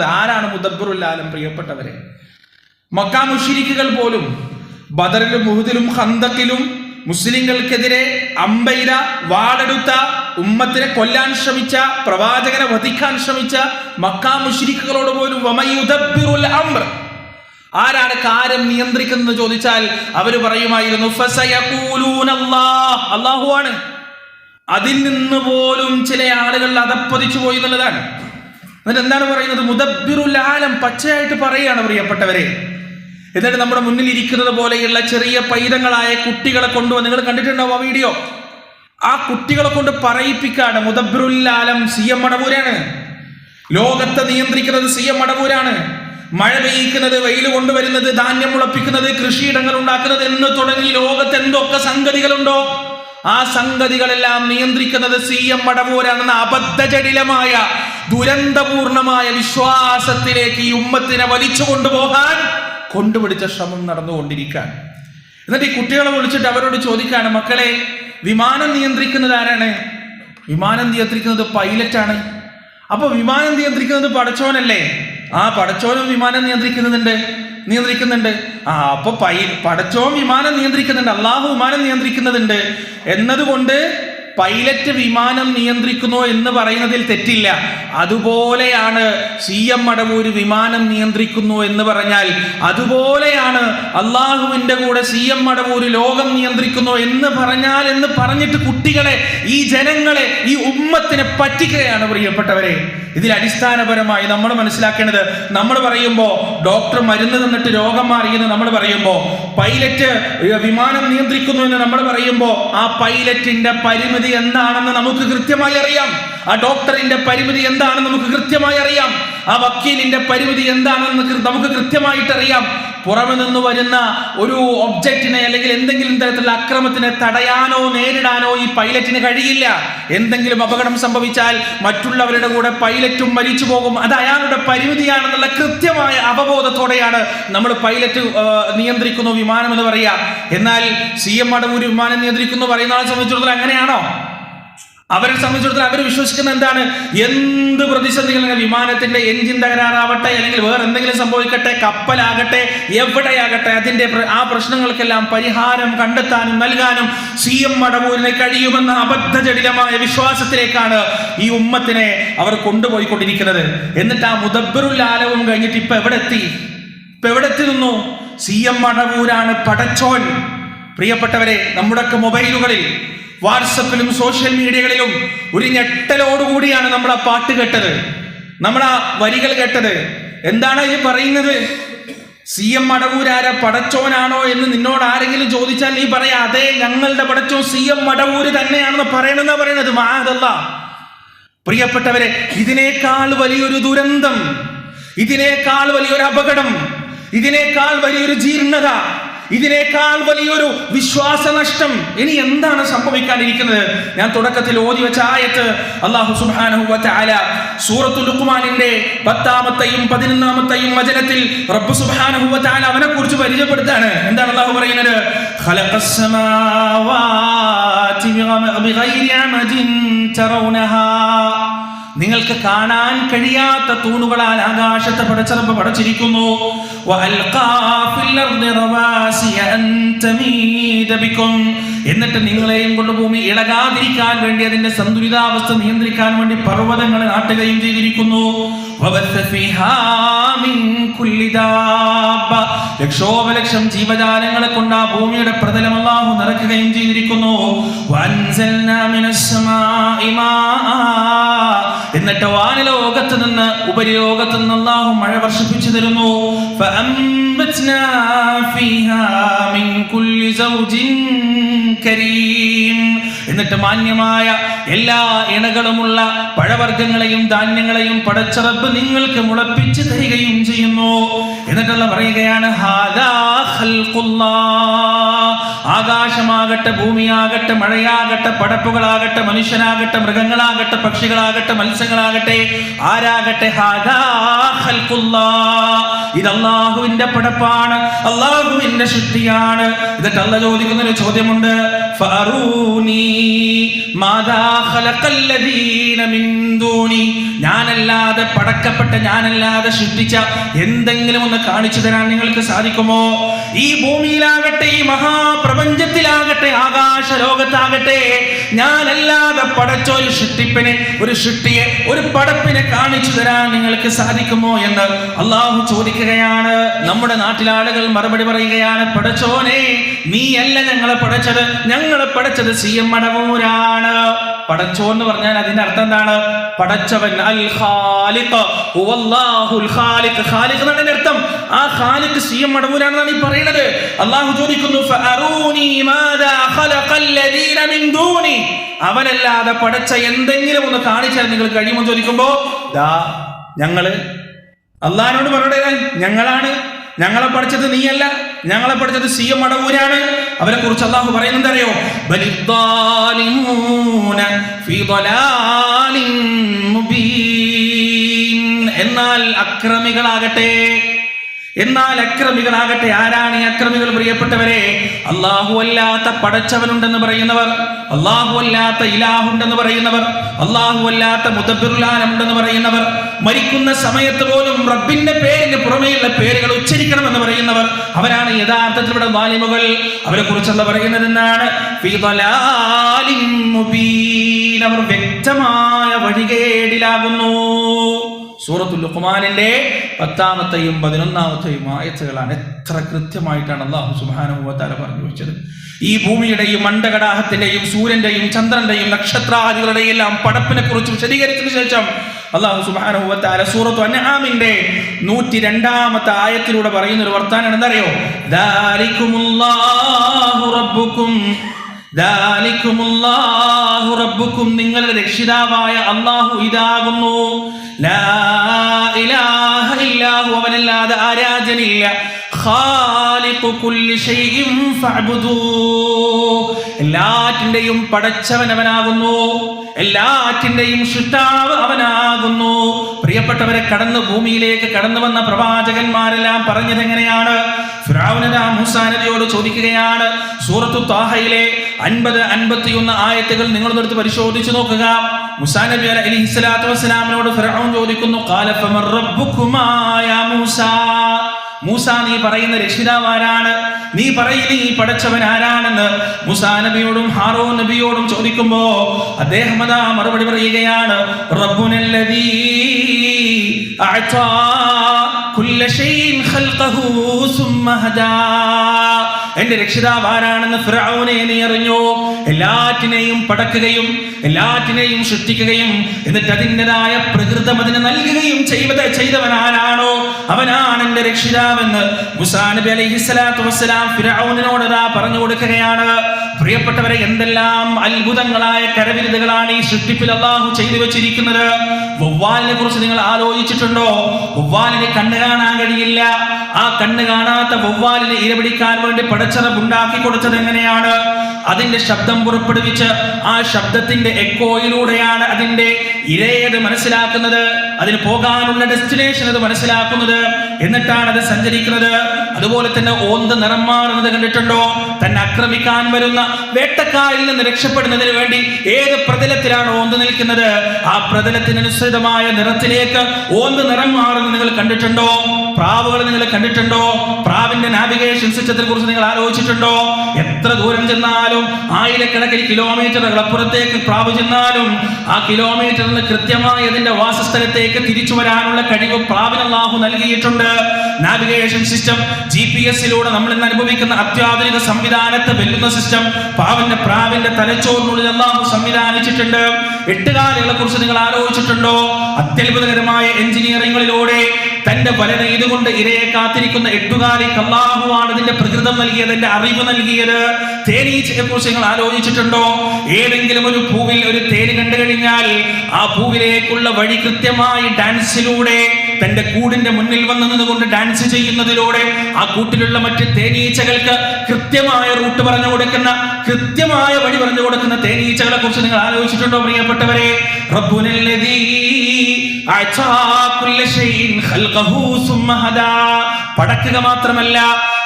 ആരാണ് മുദബ്ബറുല്ലാലം പ്രിയപ്പെട്ടവരെ? മക്ക മുഷിരിക്കുകൾ പോലും ബദറിലും മുഹുദിലും ഹന്തക്കിലും മുസ്ലിങ്ങൾക്കെതിരെ അമ്പയില വാടെടുത്ത ഉമ്മത്തിനെ കൊല്ലാൻ ശ്രമിച്ച പ്രവാചകനെ വധിക്കാൻ ശ്രമിച്ച മക്ക മുഷിരിക്കുകളോട് പോലും അംർ. ആരാണ് കാര്യം നിയന്ത്രിക്കുന്നത് ചോദിച്ചാൽ അവർ പറയുമായിരുന്നു അള്ളാഹു ആണ്. അതിൽ നിന്ന് പോലും ചില ആളുകൾ അതപ്പതിച്ചു പോയി എന്നുള്ളതാണ്. എന്നിട്ട് എന്താണ് പറയുന്നത്? മുദബ്ബിറുൽ ആലം പച്ചയായിട്ട് പറയുകയാണ് പ്രിയപ്പെട്ടവരെ. എന്നിട്ട് നമ്മുടെ മുന്നിൽ ഇരിക്കുന്നത് പോലെയുള്ള ചെറിയ പൈതങ്ങളായ കുട്ടികളെ കൊണ്ടുവന്ന് നിങ്ങൾ കണ്ടിട്ടുണ്ടോ ആ വീഡിയോ. ആ കുട്ടികളെ കൊണ്ട് പറയിപ്പിക്കാണ് മുദബ്ബിറുൽ ആലം സി എം മടവൂരാണ്. ലോകത്തെ നിയന്ത്രിക്കുന്നത് സി എം മടവൂരാണ്. മഴ പെയ്യിക്കുന്നത് വെയിൽ കൊണ്ടുവരുന്നത് ധാന്യം മുളപ്പിക്കുന്നത് കൃഷിയിടങ്ങൾ ഉണ്ടാക്കുന്നത് എന്ന് തുടങ്ങി ലോകത്ത് എന്തൊക്കെ സംഗതികളുണ്ടോ? ആ സംഗതികളെല്ലാം നിയന്ത്രിക്കുന്നത് സി എം മടവൂരാണെന്ന അബദ്ധജടിലമായ ദുരന്തപൂർണമായ വിശ്വാസത്തിലേക്ക് ഈ ഉമ്മത്തിനെ വലിച്ചു കൊണ്ടുപോകാൻ കൊണ്ടുപിടിച്ച ശ്രമം നടന്നുകൊണ്ടിരിക്കാൻ. എന്നിട്ട് ഈ കുട്ടികളെ വിളിച്ചിട്ട് അവരോട് ചോദിക്കാണ് മക്കളെ വിമാനം നിയന്ത്രിക്കുന്നത് ആരാണ്? വിമാനം നിയന്ത്രിക്കുന്നത് പൈലറ്റാണ്. അപ്പൊ വിമാനം നിയന്ത്രിക്കുന്നത് പടച്ചോനല്ലേ? ആ പടച്ചോനും വിമാനം നിയന്ത്രിക്കുന്നുണ്ട്. നിയന്ത്രിക്കുന്നുണ്ട്. ആ അപ്പൊ പൈ പടച്ചോൻ വിമാനം നിയന്ത്രിക്കുന്നുണ്ട് അള്ളാഹു വിമാനം നിയന്ത്രിക്കുന്നുണ്ട്. എന്നതുകൊണ്ട് പൈലറ്റ് വിമാനം നിയന്ത്രിക്കുന്നു എന്ന് പറയുന്നതിൽ തെറ്റില്ല. അതുപോലെയാണ് സി എം മടവൂര് വിമാനം നിയന്ത്രിക്കുന്നു എന്ന് പറഞ്ഞാൽ അതുപോലെയാണ് അള്ളാഹുവിന്റെ കൂടെ സി എം മടവൂര് ലോകം നിയന്ത്രിക്കുന്നു എന്ന് പറഞ്ഞാൽ എന്ന് പറഞ്ഞിട്ട് കുട്ടികളെ ഈ ജനങ്ങളെ ഈ ഉമ്മത്തിനെ പറ്റിക്കുകയാണ് പ്രിയപ്പെട്ടവരെ. ഇതിൽ അടിസ്ഥാനപരമായി നമ്മൾ മനസ്സിലാക്കേണ്ടത് നമ്മൾ പറയുമ്പോൾ ഡോക്ടർ മരുന്ന് തന്നിട്ട് രോഗം മാറിയെന്ന് നമ്മൾ പറയുമ്പോൾ പൈലറ്റ് വിമാനം നിയന്ത്രിക്കുന്നു എന്ന് നമ്മൾ പറയുമ്പോൾ ആ പൈലറ്റിന്റെ പരിമിതി എന്താണെന്ന് നമുക്ക് കൃത്യമായി അറിയാം. ആ ഡോക്ടറിന്റെ പരിമിതി എന്താണെന്ന് നമുക്ക് കൃത്യമായി അറിയാം. ആ വക്കീലിന്റെ പരിമിതി എന്താണെന്ന് നമുക്ക് കൃത്യമായിട്ട് അറിയാം പുറമെ നിന്ന് വരുന്ന ഒരു ഒബ്ജക്റ്റിനെ അല്ലെങ്കിൽ എന്തെങ്കിലും തരത്തിലുള്ള അക്രമത്തിനെ തടയാനോ നേരിടാനോ ഈ പൈലറ്റിന് കഴിയില്ല. എന്തെങ്കിലും അപകടം സംഭവിച്ചാൽ മറ്റുള്ളവരുടെ കൂടെ പൈലറ്റും മരിച്ചു പോകും. അത് അയാളുടെ പരിമിതിയാണെന്നുള്ള കൃത്യമായ അവബോധത്തോടെയാണ് നമ്മൾ പൈലറ്റ് നിയന്ത്രിക്കുന്ന വിമാനം എന്ന് പറയുക. എന്നാൽ സി എം മടവൂർ വിമാനം നിയന്ത്രിക്കുന്നു പറയുന്ന ആളെ സംബന്ധിച്ചിടത്തോളം അങ്ങനെയാണോ? അവരെ സംബന്ധിച്ചിടത്തോളം അവർ വിശ്വസിക്കുന്ന എന്താണ്? എന്ത് പ്രതിസന്ധികൾ വിമാനത്തിന്റെ എഞ്ചിൻ തകരാറാവട്ടെ അല്ലെങ്കിൽ വേറെ എന്തെങ്കിലും സംഭവിക്കട്ടെ കപ്പലാകട്ടെ എവിടെയാകട്ടെ അതിന്റെ ആ പ്രശ്നങ്ങൾക്കെല്ലാം പരിഹാരം കണ്ടെത്താനും നൽകാനും സി എം മടവൂരിനെ കഴിയുമെന്ന അബദ്ധജടിലമായ വിശ്വാസത്തിലേക്കാണ് ഈ ഉമ്മത്തിനെ അവർ കൊണ്ടുപോയിക്കൊണ്ടിരിക്കുന്നത്. എന്നിട്ട് ആ മുദബ്ബറുൽ ആലവും കഴിഞ്ഞിട്ട് ഇപ്പൊ എവിടെ എത്തി ഇപ്പൊ എവിടെ എത്തി നിന്നു? സി എം മടവൂരാണ് പടച്ചോൻ. പ്രിയപ്പെട്ടവരെ നമ്മുടെയൊക്കെ മൊബൈലുകളിൽ വാട്സപ്പിലും സോഷ്യൽ മീഡിയകളിലും ഒരു ഞെട്ടലോടുകൂടിയാണ് നമ്മൾ ആ പാട്ട് കേട്ടത്. നമ്മൾ ആ വരികൾ കേട്ടത്. എന്താണ് ഇത് പറയുന്നത്? സി എം മടവൂരാര പടച്ചോനാണോ എന്ന് നിന്നോട് ആരെങ്കിലും ചോദിച്ചാൽ നീ പറയാ അതെ ഞങ്ങളുടെ പടച്ചോൻ സി എം മടവൂര് തന്നെയാണെന്ന് പറയണമെന്നാ പറയണത്. മാതല്ല പ്രിയപ്പെട്ടവരെ ഇതിനേക്കാൾ വലിയൊരു ദുരന്തം ഇതിനേക്കാൾ വലിയൊരു അപകടം ഇതിനേക്കാൾ വലിയൊരു ജീർണത ഇതിനേക്കാൾ വലിയൊരു വിശ്വാസനഷ്ടം ഇനി എന്താണ് സംഭവിക്കാനിരിക്കുന്നത്? ഞാൻ തുടക്കത്തിൽ ഓതി വെച്ച ആയത്ത് അള്ളാഹു സുബ്ഹാനഹു വ തആല സൂറത്തുൽ പത്താമത്തെയും പതിനൊന്നാമത്തെയും വചനത്തിൽ റബ്ബ് സുബ്ഹാനഹു വ തആല അവനെ കുറിച്ച് പരിചയപ്പെടുത്താണ്. എന്താണ് അള്ളാഹു പറയുന്നത്? ഖലഖസ് ബിഗൈരി അമദിൻ തറൗനഹാ. നിങ്ങൾക്ക് കാണാൻ കഴിയാത്ത തൂണുകളാൽ ആകാശത്തെ പടച്ചറപ്പ് പടച്ചിരിക്കുന്നു. എന്നിട്ട് നിങ്ങളെയും കൊണ്ട് ഭൂമി ഇളകാതിരിക്കാൻ വേണ്ടി അതിന്റെ സന്തുലിതാവസ്ഥ നിയന്ത്രിക്കാൻ വേണ്ടി പർവതങ്ങളെ നാട്ടുകയും ചെയ്തിരിക്കുന്നു. ലക്ഷോപലക്ഷം ജീവജാലങ്ങളെ കൊണ്ട് ആ ഭൂമിയുടെ പ്രതലം അല്ലാഹു നിറക്കുകയും ചെയ്തിരിക്കുന്നു എന്നിട്ട് വാനലോകത്ത് നിന്ന് ഉപരിലോകത്ത് നിന്ന് അല്ലാഹു മഴ വർഷിപ്പിച്ചു തരുന്നു. എന്നിട്ട് മാന്യമായ എല്ലാ ഇണകളുമുള്ള പഴവർഗങ്ങളെയും ധാന്യങ്ങളെയും പടച്ചറപ്പ് നിങ്ങൾക്ക് മുളപ്പിച്ച് തരികയും ചെയ്യുന്നു. എന്നിട്ടുള്ള പറയുകയാണ്. ആകാശമാകട്ടെ ഭൂമിയാകട്ടെ മഴയാകട്ടെ പടപ്പുകളാകട്ടെ മനുഷ്യനാകട്ടെ മൃഗങ്ങളാകട്ടെ പക്ഷികളാകട്ടെ മത്സ്യങ്ങളാകട്ടെ ആരാകട്ടെ. ഇത് അള്ളാഹുവിന്റെ പടപ്പാണ് അള്ളാഹുവിന്റെ സൃഷ്ടിയാണ് എന്നിട്ട് അല്ല ചോദിക്കുന്ന ഒരു ചോദ്യമുണ്ട് ഞാനല്ലാതെ പടക്കപ്പെട്ട ഞാനല്ലാതെ സൃഷ്ടിച്ച എന്തെങ്കിലും ഒന്ന് കാണിച്ചു തരാൻ നിങ്ങൾക്ക് സാധിക്കുമോ? ഈ ഭൂമിയിലാകട്ടെ ഈ മഹാപ്രപഞ്ചത്തിലാകട്ടെ ആകാശ ലോകത്താകട്ടെ ഞാനല്ലാതെ പടച്ച ഒരു സൃഷ്ടിപ്പിനെ ഒരു സൃഷ്ടിയെ ഒരു പടപ്പിനെ കാണിച്ചു തരാൻ നിങ്ങൾക്ക് സാധിക്കുമോ എന്ന് അള്ളാഹു ചോദിക്കുകയാണ്. നമ്മുടെ നാട്ടിലാളുകൾ മറുപടി പറയുകയാണ് പടച്ചോനെ നീയല്ല ഞങ്ങളെ പടച്ചത്. ഞങ്ങളെ പടച്ചത് സി എം മടവൂരാണ് പടച്ചോ എന്ന് പറഞ്ഞാൽ അതിന്റെ അർത്ഥം എന്താണ്? പടച്ചവൻ അൽ ഖാലിഖ് ഹുവല്ലാഹുൽ ഖാലിഖ്. ഖാലിഖ് എന്നാണ് അർത്ഥം. ആ ഖാലിഖ് സി എം മടവൂരാണെന്നാണ് ഈ പറയുന്നത്. അള്ളാഹു ചോദിക്കുന്നു ഫഅറൂനി മാദാ ഖലഖല്ലദീന മിൻ ദൂനി? അവനല്ലാതെ പടച്ച എന്തെങ്കിലും ഒന്ന് കാണിച്ചാൽ നിങ്ങൾ കഴിയുമോ ചോദിക്കുമ്പോ ദാ ഞങ്ങൾ അള്ളാഹിനോട് പറയണേ ഞങ്ങളാണ്. ഞങ്ങളെ പഠിച്ചത് നീയല്ല. ഞങ്ങളെ പഠിച്ചത് സി എം മടവൂരാണ് അവരെ കുറിച്ച് അള്ളാഹു പറയുന്നത് അറിയോ. എന്നാൽ അക്രമികളാകട്ടെ എന്നാൽ അക്രമികളാകട്ടെ ആരാണ് ഈ അക്രമികൾ പ്രിയപ്പെട്ടവരെ? അള്ളാഹു അല്ലാത്ത പടച്ചവനുണ്ടെന്ന് പറയുന്നവർ അള്ളാഹു അല്ലാത്ത ഇലാഹുണ്ടെന്ന് പറയുന്നവർ അള്ളാഹു അല്ലാത്ത മുതബിറുലാനുണ്ടെന്ന് പറയുന്നവർ മരിക്കുന്ന സമയത്ത് പോലും റബ്ബിന്റെ പേരിന് പുറമെയുള്ള പേരുകൾ ഉച്ചരിക്കണമെന്ന് പറയുന്നവർ അവരാണ് യഥാർത്ഥത്തിൽ ഇവിടെ വാലിമുകൾ. അവരെ കുറിച്ചല്ല പറയുന്നത് എന്നാണ്. അവർ വ്യക്തമായ വഴികേടിലാകുന്നു. സൂറത്തുൽ ലുഖ്മാനിന്റെ പത്താമത്തെയും പതിനൊന്നാമത്തെയും ആയത്തുകളാണ് എത്ര കൃത്യമായിട്ടാണ് അള്ളാഹു സുബാനുഭവത്താല പറഞ്ഞു വെച്ചത്. ഈ ഭൂമിയുടെയും മണ്ഡകടാഹത്തിന്റെയും സൂര്യന്റെയും ചന്ദ്രന്റെയും നക്ഷത്രാദികളുടെയും എല്ലാം പടപ്പിനെ കുറിച്ച് വിശദീകരിച്ചതിനു ശേഷം അള്ളാഹു സുബാനുഭവത്താല സൂറത്തു അൻആമിന്റെ നൂറ്റി രണ്ടാമത്തെ ആയത്തിലൂടെ പറയുന്ന ഒരു വർത്താനം എന്തറിയോ റബ്ബുക്കും നിങ്ങളുടെ രക്ഷിതാവായ അള്ളാഹു ഇതാകുന്നു. അവനല്ലാതെ ആരാധനില്ല എല്ലാറ്റിന്റെയും പടച്ചവൻ അവനാകുന്നു എല്ലാറ്റിന്റെയും സൃഷ്ടാവ് അവനാകുന്നു. പ്രിയപ്പെട്ടവരെ കടന്നു ഭൂമിയിലേക്ക് കടന്നു വന്ന പ്രവാചകന്മാരെല്ലാം പറഞ്ഞത് എങ്ങനെയാണ്? ഫിറഔനതാ നബിയോട് ചോദിക്കുകയാണ്. സൂറത്തു താഹയിലെ അൻപത് അൻപത്തിയൊന്ന് ആയത്തുകൾ നിങ്ങളൊന്നെടുത്ത് പരിശോധിച്ചു നോക്കുക. മുസാനബി അലി ഹിസ്ലാത്തു വസ്സലാമിനോട് ഫിറഔൻ ചോദിക്കുന്നു ഖാല ഫമർ റബ്ബുക്കുമാ യാ മൂസാ? മൂസ നീ പറയുന്ന രക്ഷിതാവാരാണ് നീ പറയുന്ന ഈ പടച്ചവൻ ആരാണെന്ന്? മുസാ നബിയോടും ഹാറോ നബിയോടും ചോദിക്കുമ്പോ അദ്ദേഹം അതാ മറുപടി പറയുകയാണ് റബ്ബുനല്ലദീ എന്റെ രക്ഷിതാവ് ആരാണെന്ന് ഫിറഔനെ നീ അറിഞ്ഞോ? എല്ലാറ്റിനെയും പടക്കുകയും എല്ലാറ്റിനെയും സൃഷ്ടിക്കുകയും എന്നിട്ട് അതിന്റെതായ പ്രകൃതം അതിന് നൽകുകയും ചെയ്തത് ചെയ്തവൻ ആരാണോ അവനാണ് എന്റെ രക്ഷിതാവെന്ന് മുസാ നബി അലൈഹി സ്വലാത്തു വസ്സലാം ഫിറൌനോട് പറഞ്ഞു കൊടുക്കുകയാണ്. പ്രിയപ്പെട്ടവരെ എന്തെല്ലാം അത്ഭുതങ്ങളായ കരവിരുതുകളാണ് ഈ സൃഷ്ടിപ്പിൽ അള്ളാഹു ചെയ്തു വെച്ചിരിക്കുന്നത്? വവ്വാലിനെ കുറിച്ച് നിങ്ങൾ ആലോചിച്ചിട്ടുണ്ടോ? വവ്വാലിനെ കണ്ണ് കാണാൻ കഴിയില്ല. ആ കണ്ണ് കാണാത്ത വവ്വാലിനെ ഇരപിടിക്കാൻ വേണ്ടി പടച്ചറപ്പ് ഉണ്ടാക്കി കൊടുത്തത് എങ്ങനെയാണ്? അതിന്റെ ശബ്ദം പുറപ്പെടുവിച്ച് ആ ശബ്ദത്തിന്റെ എക്കോയിലൂടെയാണ് അതിന്റെ ഇരയത് മനസ്സിലാക്കുന്നത് അതിന് പോകാനുള്ള ഡെസ്റ്റിനേഷൻ അത് മനസ്സിലാക്കുന്നത് എന്നിട്ടാണ് അത് സഞ്ചരിക്കുന്നത്. അതുപോലെ തന്നെ ഓന്ത് നിറം മാറുന്നത് കണ്ടിട്ടുണ്ടോ? തന്നെ ആക്രമിക്കാൻ വരുന്ന വേട്ടക്കാരിൽ നിന്ന് രക്ഷപ്പെടുന്നതിന് വേണ്ടി ഏത് പ്രതലത്തിലാണ് ഓന്ത് നിൽക്കുന്നത്? ആ പ്രതലത്തിനനുസൃതമായ നിറത്തിലേക്ക് ഓന്ത് നിറം മാറുന്നത് നിങ്ങൾ കണ്ടിട്ടുണ്ടോ? പ്രാവുകൾ നിങ്ങൾ കണ്ടിട്ടുണ്ടോ? പ്രാവിന്റെ നാവിഗേഷൻ സിസ്റ്റത്തെ കുറിച്ച് നിങ്ങൾ ആലോചിച്ചിട്ടുണ്ടോ? എത്ര ദൂരം ചെന്നാലും ആയിരക്കണക്കിന് കിലോമീറ്ററുകൾ അപ്പുറത്തേക്ക് പ്രാവ് ചെന്നാലും ആ കിലോമീറ്ററിന് കൃത്യമായി അതിന്റെ വാസസ്ഥലത്തേക്ക് തിരിച്ചു വരാനുള്ള കഴിവ് പ്രാവിന് അള്ളാഹു നൽകിയിട്ടുണ്ട്. നാവിഗേഷൻ സിസ്റ്റം ജി പി എസിലൂടെ നമ്മൾ ഇന്ന് അനുഭവിക്കുന്ന അത്യാധുനിക സംവിധാനത്തെ വെല്ലുന്ന സിസ്റ്റം പാവിന്റെ പ്രാവിന്റെ തലച്ചോറിനുള്ളിൽ അള്ളാഹു സംവിധാനിച്ചിട്ടുണ്ട്. എട്ടുകാലുകളെ കുറിച്ച് നിങ്ങൾ ആലോചിച്ചിട്ടുണ്ടോ? അത്യത്ഭുതകരമായ എഞ്ചിനീയറിംഗുകളിലൂടെ തന്റെ വല നെയ്തുകൊണ്ട് ഇരയെ കാത്തിരിക്കുന്ന എട്ടുകാലി കല്ലാഹുവാണ് ഇതിന്റെ പ്രകൃതം നൽകിയത് എന്റെ അറിവ് നൽകിയത്. തേനീച്ചയെ കുറിച്ച് നിങ്ങൾ ആലോചിച്ചിട്ടുണ്ടോ? ഏതെങ്കിലും ഒരു പൂവിൽ ഒരു തേന് കണ്ടു കഴിഞ്ഞാൽ ആ പൂവിലേക്കുള്ള വഴി കൃത്യമായി ഡാൻസിലൂടെ തന്റെ കൂടിന്റെ മുന്നിൽ വന്ന് നിന്നുകൊണ്ട് ഡാൻസ് ചെയ്യുന്നതിലൂടെ ആ കൂട്ടിലുള്ള മറ്റ് തേനീച്ചകൾക്ക് കൃത്യമായ റൂട്ട് പറഞ്ഞു കൊടുക്കുന്ന കൃത്യമായ വഴി പറഞ്ഞു കൊടുക്കുന്ന തേനീച്ചകളെ കുറിച്ച് നിങ്ങൾ ആലോചിച്ചിട്ടുണ്ടോ പ്രിയപ്പെട്ടവരെ? പടക്കുക മാത്രമല്ല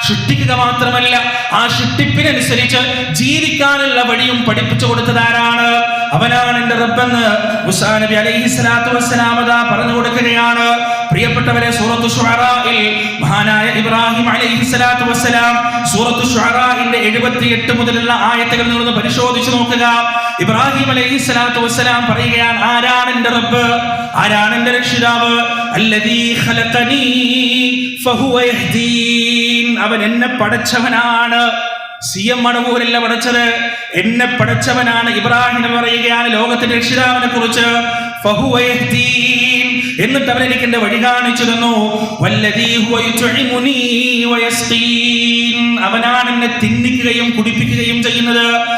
സൃഷ്ടിക്കുക മാത്രമല്ല ആ സൃഷ്ടിപ്പിനനുസരിച്ച് ജീവിക്കാനുള്ള വഴിയും പഠിപ്പിച്ചു കൊടുത്തത് ആരാണ് അവനാണ് എന്റെ റബ്ബെന്ന് മുസാ നബി അലൈഹി സ്വലാത്തു വസ്സലാമത പറഞ്ഞു കൊടുക്കുകയാണ്. പ്രിയപ്പെട്ടവരെ സൂറത്തു ഷുഅറായിൽ മഹാനായ ഇബ്രാഹിം അലൈഹി സ്വലാത്തു വസ്സലാം സൂറത്തു ഷുഅറായിന്റെ 78 മുതലുള്ള ആയത്തുകൾ നിന്ന് പരിശോധിച്ചു നോക്കുക. ഇബ്രാഹിം അലൈഹി സ്വലാത്തു വസ്സലാം പറയുകയാണ് ആരാണ് എന്റെ റബ്ബ്? ആരാണ് എന്റെ രക്ഷിതാവ്? അല്ലദീ ഫഹുവ യഹ്ദീൻ. അവൻ എന്നെ പടച്ചവനാണ്. സി എം മണവൂരല്ല പഠിച്ചത്. എന്നെ പഠിച്ചവനാണ് ഇബ്രാഹിം പറയുകയാണ് ലോകത്തിന്റെ രക്ഷിതാവിനെ കുറിച്ച്. എന്നിട്ട് അവൻ എനിക്ക് എന്റെ വഴി കാണിച്ചു തന്നു അവനാണ് എന്നെ തിന്നിക്കുകയും കുടിപ്പിക്കുകയും ചെയ്യുന്നത്.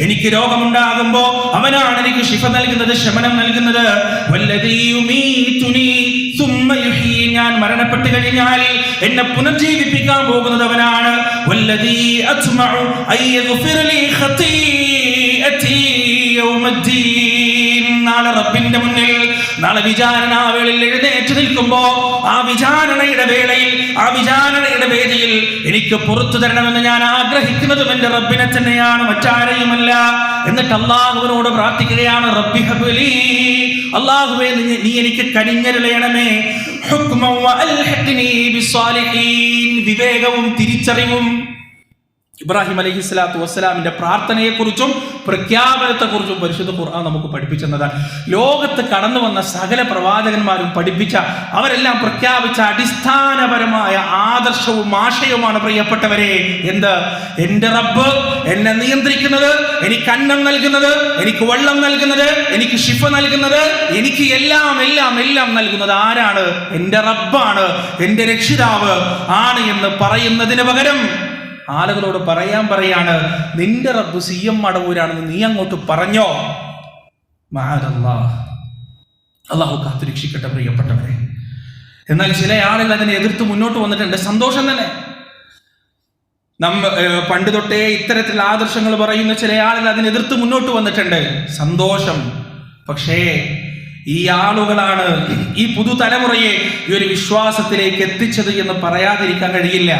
എനിക്ക് രോഗമുണ്ടാകുമ്പോ അവനാണ് എനിക്ക് ശിഫ നൽകുന്നത് ശമനം നൽകുന്നത്. യുഹീൻ ഞാൻ മരണപ്പെട്ട് കഴിഞ്ഞാൽ എന്നെ പുനർജീവിപ്പിക്കാൻ പോകുന്നത് അവനാണ് നാളെ റബ്ബിന്റെ മുന്നിൽ നാളെ വിചാരണ വേളയിൽ എഴുന്നേറ്റ് നിൽക്കുമ്പോ ആ വിചാരണയുടെ വേളയിൽ ആ വിചാരണയുടെ വേദിയിൽ എനിക്ക് പുറത്തു തരണമെന്ന് ഞാൻ ആഗ്രഹിക്കുന്നതും എന്റെ റബ്ബിനെ തന്നെയാണ് മറ്റാരെയുമല്ല. എന്നിട്ട് അള്ളാഹുവിനോട് പ്രാർത്ഥിക്കുകയാണ് റബ്ബി ഹബ്ലി അള്ളാഹുവേ നീ എനിക്ക് കനിഞ്ഞരുളയണമേ ഹുക്മൻ വഅൽഹിഖ്നി ബിസ്സാലിഹീൻ വിവേകവും തിരിച്ചറിവും ഇബ്രാഹിം അലഹി സ്വലാത്തു വസ്സലാമിന്റെ പ്രാർത്ഥനയെക്കുറിച്ചും പ്രഖ്യാപനത്തെക്കുറിച്ചും പരിശുദ്ധ ഖുർആൻ നമുക്ക് പഠിപ്പിച്ചെന്നതാണ്. ലോകത്ത് കടന്നു വന്ന സകല പ്രവാചകന്മാരും പഠിപ്പിച്ച അവരെല്ലാം പ്രഖ്യാപിച്ച അടിസ്ഥാനപരമായ ആദർശവും ആശയവുമാണ് പ്രിയപ്പെട്ടവരെ. എന്ത്? എന്റെ റബ്ബ് എന്നെ നിയന്ത്രിക്കുന്നത് എനിക്ക് അന്നം നൽകുന്നത് എനിക്ക് വെള്ളം നൽകുന്നത് എനിക്ക് ഷിഫ നൽകുന്നത് എനിക്ക് എല്ലാം എല്ലാം എല്ലാം നൽകുന്നത് ആരാണ്? എന്റെ റബ്ബാണ് എന്റെ രക്ഷിതാവ് ആണ് എന്ന് പറയുന്നതിന് പകരം ആളുകളോട് പറയാൻ പറയാണ് നിന്റെ റബ്ബ് സി എം മടവൂരാണെന്ന് നീ അങ്ങോട്ട് പറഞ്ഞോ? അള്ളാഹു കാത്തുരക്ഷിക്കട്ടെ പ്രിയപ്പെട്ടവരെ. എന്നാൽ ചില ആളുകൾ അതിനെ എതിർത്ത് മുന്നോട്ട് വന്നിട്ടുണ്ട്. സന്തോഷം തന്നെ. നമ്മ പണ്ട് തൊട്ടേ ഇത്തരത്തിൽ ആദർശങ്ങൾ പറയുന്ന ചില ആളുകൾ അതിനെതിർത്ത് മുന്നോട്ട് വന്നിട്ടുണ്ട്. സന്തോഷം. പക്ഷേ ഈ ആളുകളാണ് ഈ പുതുതലമുറയെ ഈ ഒരു വിശ്വാസത്തിലേക്ക് എത്തിച്ചത് എന്ന് പറയാതിരിക്കാൻ കഴിയില്ല.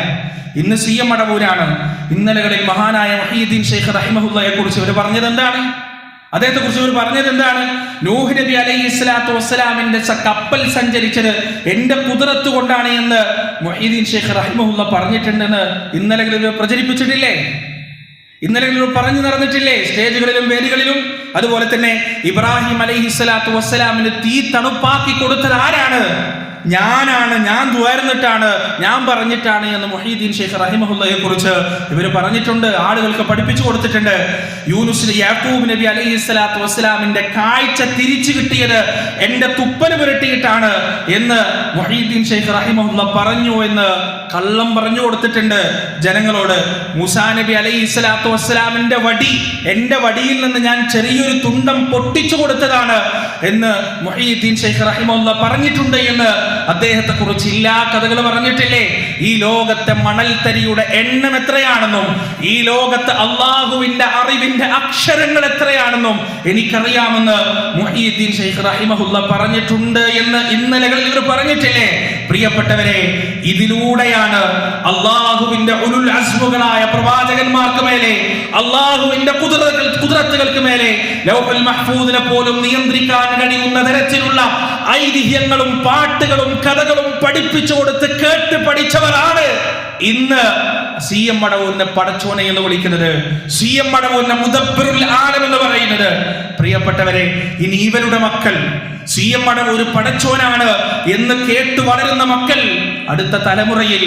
ഇന്ന് സി എം മടവൂരാണ് ഇന്നലകളിൽ മഹാനായ മഹീദ്ദീൻ ഷെയ്ഖ് റഹിമഹുല്ലയെ കുറിച്ച് ഇവർ പറഞ്ഞത് എന്താണ്? അദ്ദേഹത്തെ കുറിച്ച് ഇവർ പറഞ്ഞത് എന്താണ്? നൂഹ് നബി അലൈഹി സ്വലാത്തു വസ്സലാമിന്റെ കപ്പൽ സഞ്ചരിച്ചത് എന്റെ കുതിരത്ത് കൊണ്ടാണ് എന്ന് മൊഹീദ്ദീൻ ഷെയ്ഖ് റഹിമഹുല്ല പറഞ്ഞിട്ടുണ്ടെന്ന് ഇന്നലകളിൽ പ്രചരിപ്പിച്ചിട്ടില്ലേ? ഇന്നലകളിൽ പറഞ്ഞു നടന്നിട്ടില്ലേ? സ്റ്റേജുകളിലും വേദികളിലും. അതുപോലെ തന്നെ ഇബ്രാഹിം അലൈഹി സ്വലാത്തു വസ്സലാമിന് തീ തണുപ്പാക്കി കൊടുത്തത് ആരാണ്? ഞാനാണ് ഞാൻ ദ്വാരന്നിട്ടാണ് ഞാൻ പറഞ്ഞിട്ടാണ് എന്ന് മൊഹീദ്ദീൻ ഷെയ്ഖ് റഹിമഹുല്ലയെ കുറിച്ച് ഇവർ പറഞ്ഞിട്ടുണ്ട് ആളുകൾക്ക് പഠിപ്പിച്ചു കൊടുത്തിട്ടുണ്ട്. യൂനുസ് യാക്കൂബ് നബി അലൈഹി സ്വലാത്തു വസ്സലാമിന്റെ കാഴ്ച തിരിച്ചു കിട്ടിയത് എന്റെ തുപ്പന് പുരട്ടിയിട്ടാണ് എന്ന് മൊഹീദ്ദീൻ ഷെയ്ഖ് റഹിമഹുല്ല പറഞ്ഞു എന്ന് കള്ളം പറഞ്ഞു കൊടുത്തിട്ടുണ്ട്. ജനങ്ങളോട് മുസാ നബി അലൈഹി സ്വലാത്തു വസ്സലാമിന്റെ വടി എന്റെ വടിയിൽ നിന്ന് ഞാൻ ചെറിയൊരു തുണ്ടം പൊട്ടിച്ചു കൊടുത്തതാണ് എന്ന് മൊഹീദ്ദീൻ ഷെയ്ഖ് റഹിമഹുല്ല പറഞ്ഞിട്ടുണ്ട് എന്ന് അദ്ദേഹത്തെ കുറിച്ച് എല്ലാ കഥകൾ പറഞ്ഞിട്ടില്ലേ? ഈ ലോകത്തെ മണൽത്തരിയുടെ എണ്ണം എത്രയാണെന്നും ഈ ലോകത്ത് അള്ളാഹുവിന്റെ അറിവിന്റെ അക്ഷരങ്ങൾ എത്രയാണെന്നും എനിക്കറിയാമെന്ന് മുഹീദ്ദീൻ ഷെയ്ഖ് റഹിമഹുല്ല പറഞ്ഞിട്ടുണ്ട് എന്ന് ഇവർ പറഞ്ഞിട്ടില്ലേ? പ്രിയപ്പെട്ടവരെ ഇതിലൂടെയാണ് അള്ളാഹുവിന്റെ ഉലുൽ അസ്മുകളായ പ്രവാചകന്മാർക്ക് മേലെ അള്ളാഹുവിന്റെ കുതിരത്തുകൾക്ക് മേലെ ലൗഹുൽ മഹ്ഫൂദിനെ പോലും നിയന്ത്രിക്കാൻ കഴിയുന്ന തരത്തിലുള്ള ഐതിഹ്യങ്ങളും പാട്ടുകളും കഥകളും പഠിപ്പിച്ചു കൊടുത്ത് കേട്ട് പഠിച്ചവരാണ് ഇന്ന് സി എം മടവൂരിനെ പടച്ചോനെ എന്ന് വിളിക്കുന്നത് സി എം മടവൂരിനെ മുദബ്ബിറുൽ ആലം എന്ന് പറയുന്നത്. പ്രിയപ്പെട്ടവരെ ഇനി ഇവരുടെ മക്കൾ സി എം മടവൂർ പടച്ചോനാണ് എന്ന് കേട്ട് വളരുന്ന മക്കൾ അടുത്ത തലമുറയിൽ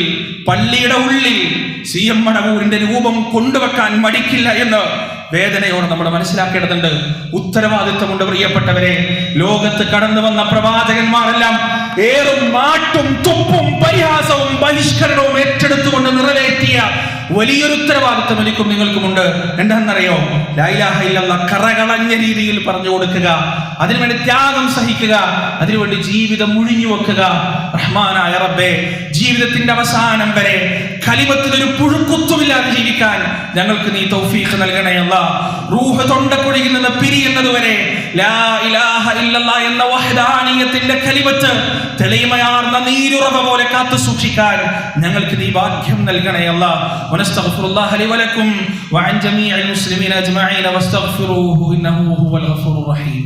പള്ളിയുടെ ഉള്ളിൽ സി എം മടവൂരിന്റെ രൂപം കൊണ്ടുവെക്കാൻ മടിക്കില്ല എന്ന് വേദനയോടെ നമ്മൾ മനസ്സിലാക്കേണ്ടതുണ്ട്. ഉത്തരവാദിത്വമുണ്ട് പ്രിയപ്പെട്ടവരെ. ലോകത്ത് കടന്നു വന്ന പ്രവാചകന്മാരെല്ലാം ഏറും മാട്ടും തുപ്പും പരിഹാസവും ബഹിഷ്കരണവും ഏറ്റെടുത്തുകൊണ്ട് നിറവേറ്റിയ വലിയൊരു ഉത്തരവാദിത്വം എനിക്കും നിങ്ങൾക്കുമുണ്ട്. എന്താണെന്നറിയോ ലൈലാഹ കറകളഞ്ഞ രീതിയിൽ പറഞ്ഞു കൊടുക്കുക അതിനുവേണ്ടി ത്യാഗം സഹിക്കുക അതിനുവേണ്ടി ജീവിതം മുഴിഞ്ഞു വെക്കുക. റഹ്മാനായ റബ്ബേ ജീവിതത്തിന്റെ അവസാനം വരെ കലിമത്തിൽ ഒരു പുഴുക്കുത്തുമില്ലാതെ ജീവിക്കാൻ ഞങ്ങൾക്ക് നീ തൗഫീഖ് നൽകണേ അല്ല. റൂഹ് തൊണ്ടക്കുഴിയിൽ നിന്ന് പിരിയുന്നത് വരെ ലാ ഇലാഹ ഇല്ലല്ല എന്ന വഹദാനീയത്തിന്റെ കലിമത്ത് തെളിമയാർന്ന നീരുറവ പോലെ കാത്തു സൂക്ഷിക്കാൻ ഞങ്ങൾക്ക് നീ ഭാഗ്യം നൽകണേ അല്ല. വനസ്തഗ്ഫിറുല്ലാഹ ലി വലക്കും വഅൻ ജമീഇൽ മുസ്ലിമീന അജ്മഈന വസ്തഗ്ഫിറൂഹു ഇന്നഹു ഹുവൽ ഗഫൂറുർ റഹീം.